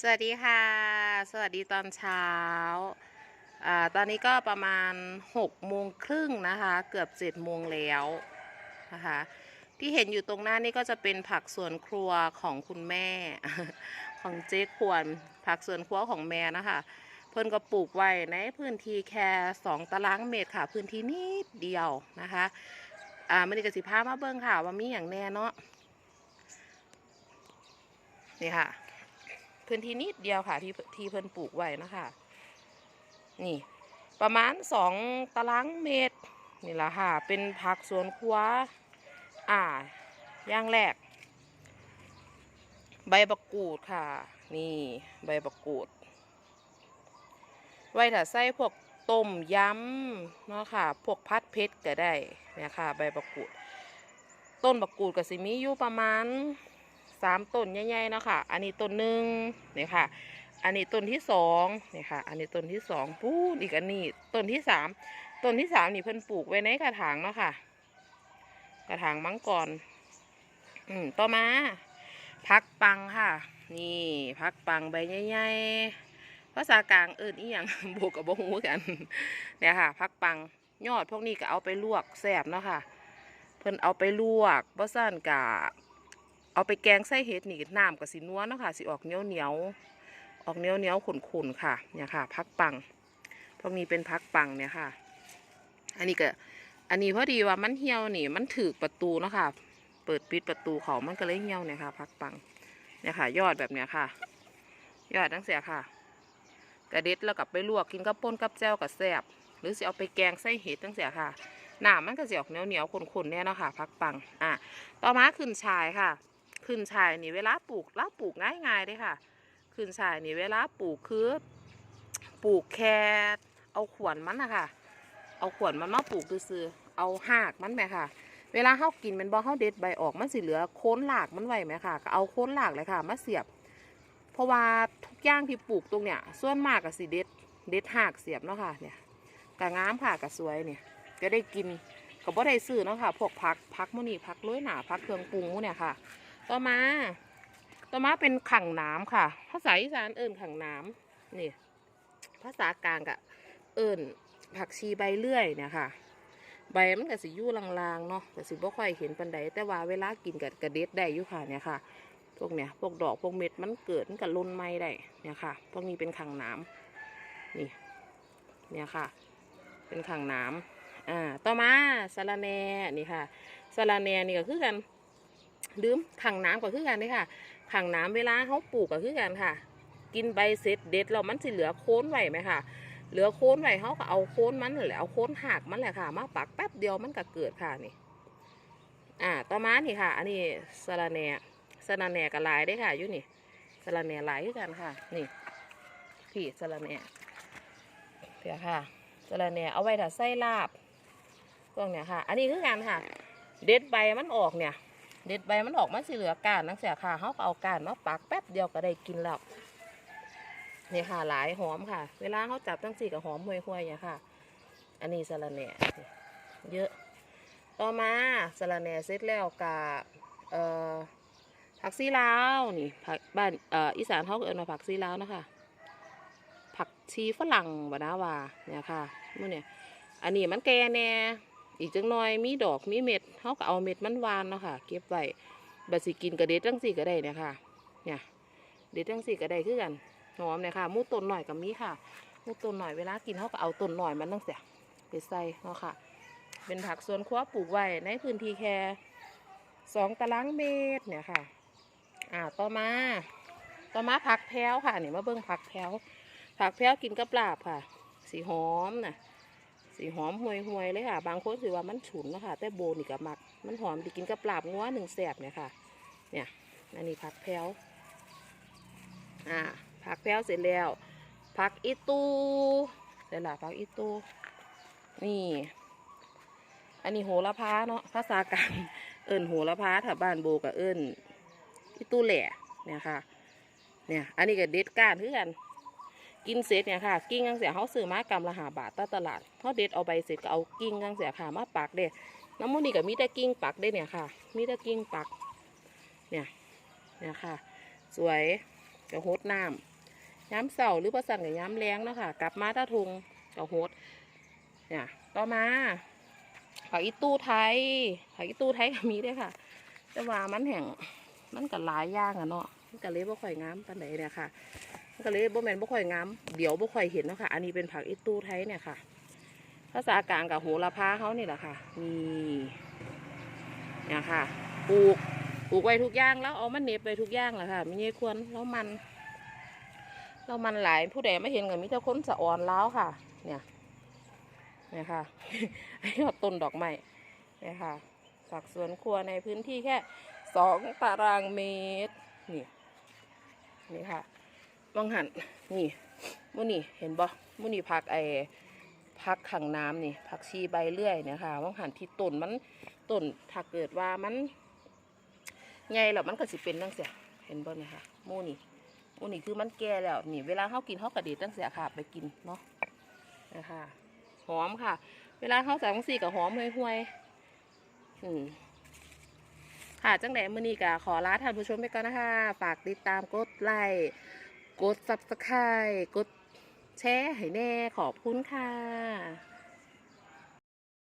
สวัสดีค่ะ สวัสดีตอนเช้าอ่าตอนนี้ก็ประมาณ6โมงครึ่งนะคะ เกือบ7โมงแล้วนะคะ ที่เห็นอยู่ตรงหน้านี่ก็จะเป็นผักสวนครัวของคุณแม่ ของเจ๊ควร ผักสวนครัวของแม่นะคะ เพิ่นก็ปลูกไว้ในพื้นที่แค่2ตารางเมตรค่ะ พื้นที่นิดเดียวนะคะอ่ามันนี้กสิพามาเบิ่งค่ะว่ามีอย่างแน่เนาะนี่ค่ะ พื้นที่นิดเดียวค่ะที่ที่เพิ่นปลูกไว้นะคะนี่ ประมาณสองตารางเมตรนี่แหละค่ะ เป็นผักสวนครัวอ่าอย่างแรก ใบบักกูดค่ะ นี่ใบบักกูด ไว้ถ้าใส่พวกต้มยำเนาะค่ะ พวกพัดเพชรก็ได้เนี่ยค่ะ ใบบักกูด ต้นบักกูดกับสิมีอยู่ประมาณ สามต้นใหญ่ๆเนาะค่ะ อันนี้ต้นหนึ่งนี่ค่ะ อันนี้ต้นที่สองนี่ค่ะ อันนี้ต้นที่สองปูดอีกอันนี้ต้นที่สามต้นที่สามนี่เพิ่นปลูกไว้ในกระถางเนาะค่ะ กระถางมังกรอืมต่อมาพักปังค่ะ นี่พักปังใบใหญ่ๆภาษากลางเอิ้นอีหยังบวกกับบฮูกันเนี่ยค่ะ พักปังยอดพวกนี้ก็เอาไปลวกแซ่บเนาะค่ะ เพิ่นเอาไปลวกบ่ซ่านกะ เอาไปแกงไส้เห็ดนี่น้ำกับสีนัวเนาะค่ะสิออกเหนียวเหนียวออกเหนียวเหนียวๆขุนๆค่ะเนี่ยค่ะพักปังพวกนี้เป็นพักปังเนี่ยค่ะ อันนี้ก็อันนี้พอดีว่ามันเหี่ยวนี่มันถือประตูเนาะค่ะ เปิดปิดประตูเขามันก็เลยเหี่ยวเนี่ยค่ะ พักปังเนี่ยค่ะ ยอดแบบเนี้ยค่ะ ยอดทั้งเสียค่ะกระเด็ดแล้วกับไปลวกกินกับป่นกับแจ่วกับแซบหรือสิเอาไปแกงไส้เห็ดทั้งเสียค่ะหน้ำมันก็สิออกเหนียวเหนียวๆขุนๆเนี่ยเนาะค่ะพักปังอะต่อมาขึ้นชายค่ะ ขึ้นชายนี่เวลาปลูกแล้วปลูกง่ายๆเลยค่ะ ขึ้นชายนี่เวลาปลูกคือปลูกแค่เอาขวนมันนะคะเอาขวนมันมาปลูกซื่อเอาหากมันไหมค่ะ เวลาเขากินเป็นบอเข้าเด็ดใบออกมันสิเหลือโค้นหลากมันไหวไหมค่ะก็เอาโค้นหลากเลยค่ะมาเสียบ เพราะว่าทุกอย่างที่ปลูกตรงเนี้ยส่วนมากกับสิเด็ดเด็ดหากเสียบเนาะค่ะเนี่ยกะงามค่ะกะสวยเนี่ยก็ได้กินก็บ่ได้ซื้อเนาะค่ะพวกผักผักมื้อนี้ผักโรยหนาผักเครื่องปรุงเนี่ยค่ะ ต่อมา ต่อมาเป็นขังน้ำค่ะ ภาษาอีสานเอิญขังน้ำนี่ ภาษากลางกะเอิญผักชีใบเลื่อยเนี่ยค่ะ ใบมันก็สิยู่ลางๆเนาะก็สิบ่ค่อยเห็นปันใดแต่ว่าเวลากินกับกระเด็ดได้อยู่ค่ะเนี่ยค่ะ พวกเนี่ยพวกดอกพวกเม็ดมันเกิดมันก็ล่นไม้ได้เนี่ยค่ะ พวกนี้เป็นขังน้ำนี่ เนี่ยค่ะ เป็นขังน้ำอ่า ต่อมาสะระแน่นี่ค่ะสะระแน่นี่ก็คือกัน ลืมขังน้ำก็คือกันเด้ค่ะ ขังน้ำเวลาเขาปลูกก็คือกันค่ะ กินใบเสร็จเด็ดแล้วมันสิเหลือโค้นไหวไหมค่ะ เหลือโค้นไหวเขาก็เอาโค้นมันแหละเอาโค้นหักมันแหละค่ะ มาปักแป๊บเดียวมันก็เกิดค่ะนี่ อ่า ต่อมานี่ค่ะ อันนี้สะระแหน่สะระแหน่กับลายได้ค่ะอยู่นี่สะระแหน่ลายคือกันค่ะ นี่พี่สะระแหน่เดี๋ยวค่ะสะระแหน่เอาไว้ถ้าใส่ลาบพวกเนี้ยค่ะ อันนี้คือกันค่ะ เด็ดใบมันออกเนี่ย เด็ดใบมันออกมันสิเหลือก้านนังเสียค่ะเขาก็เอาก้านมาปักแป๊บเดียวก็ได้กินแล้วนี่ค่ะหลายหอมค่ะ เวลาเขาจับตั้งสี่กับหอมห่วยๆเนี่ยค่ะ อันนี้สะระแหน่เยอะ ต่อมาสะระแหน่เสร็จแล้วกับเอ่อผักซีลาวนี่ผักบ้านเอ่ออีสานเขาเอิ้นว่าผักซีลาวนะคะผักชีฝรั่งบดาวาเนี่ยค่ะมื่อเนี่ยอันนี้มันแกแน่ อีกจังน้อยมีดอกมีเม็ดเขาก็เอาเม็ดมันหวานเนาะค่ะเก็บไว้บัสิกินกระเด็ดจังสี่ก็ได้เนี่ยค่ะ เนี่ยเด็ดจังสี่ก็ได้คือกันหอมเนี่ยค่ะมูต้นหน่อยกับมีค่ะมูต้นหน่อยเวลากินเขาก็เอาต้นหน่อยมันตั้งเสียไปใส่เนาะค่ะ เป็นผักสวนครัวปลูกไว้ในพื้นที่แค่สองตารางเมตรเนี่ยค่ะ อ่าต่อมา ต่อมาผักแพ้วค่ะนี่มาเบิ้งผักแพ้วผักแพ้วกินกับปลาบค่ะ สีหอมน่ะ สีหอมห่วยห่วยๆเลยค่ะ บางคนสิว่ามันฉุนนะคะแต่โบนี่กับมัก มันหอมดีกินกับปลาบงัวหนึ่งแสบเนี่ยค่ะ เนี่ยอันนี้ผักแพรวอ่าผักแพรวเสร็จแล้ว ผักอีตูเสร็จล้วผักอีตูนี่ อันนี้โหระพาเนาะภาษากลางเอิญโหระพาถ้าบ้านโบกับเอิญอีตูแหล่เนี่ยค่ะ เนี่ย อันนี้ก็เด็ดก้านคือกัน กินเสร็จเนี่ยค่ะ กิ้งกังเสียเขาซื้อมากำละหาบาทตตลาดเขาเด็ดเอาใบเสร็จก็เอากิ้งกังเสียค่ะมาปักเด้น้ำมันนี่ก็มีแต่กิ้งปักได้เนี่ยค่ะ มีแต่กิ้งปัก เนี่ยเนี่ยค่ะ สวยกับโฮดน้ำย้ำเสาหรือประสันกับย้ำแรงเนาะค่ะ กลับมาตาทุงกับโฮดเนี่ยต่อมาผักอีตู้ไทยผักอีตู้ไทยก็มีด้วยค่ะ แต่ว่ามันแห่งมันก็หลายอย่างอะเนาะมันก็เลยบ่ค่อยงามปานใดเนี่ยค่ะ ก็เลยบ่แมนบ่ค่อยงามเดี๋ยวบ่ค่อยเห็นเนาะค่ะ อันนี้เป็นผักอีตู้ไทยเนี่ยค่ะ ภาษากลางกับโหระพาเขานี่แหละค่ะ นี่เนี่ยค่ะ ปลูก ปลูกไว้ทุกอย่างแล้วเอามันเน็บไปทุกอย่างแหละค่ะม่ใช่ควรแล้วมัน แล้วมันหลายผู้ใดไม่เห็นกับมิเตอร์คนสะอ่อนแล้วค่ะ เนี่ย เนี่ยค่ะอันนี้ต้นดอกไม้ เนี่ยค่ะฝักสวนครัวในพื้นที่แค่สองตารางเมตร นี่ นี่ค่ะ มองหันนี่มื่อนี่เห็นบ่มื่อนี่พักไอพักขังน้ำนี่ผักชีใบเลื่อยเนี่ยค่ะว่างหันที่ต้นมันต้นถ้าเกิดว่ามันใหญ่แล้วมันก็สิเป็นตั้งเสียเห็นบ่เนี่ยค่ะมูนี่มูนี่คือมันแก่แล้วนี่ เวลาเขากินเขากระเด็ดตั้งเสียค่ะไปกินเนาะนะคะหอมค่ะ เวลาเขาใส่ของสีกับหอมห่วยๆอืมค่ะจังไหนมือนี้กะขอลาท่านผู้ชมไปก่อนนะคะ ฝากติดตามกดไลค์ กดซับสไครต์กดแชร์ให้แน่ขอบคุณค่ะ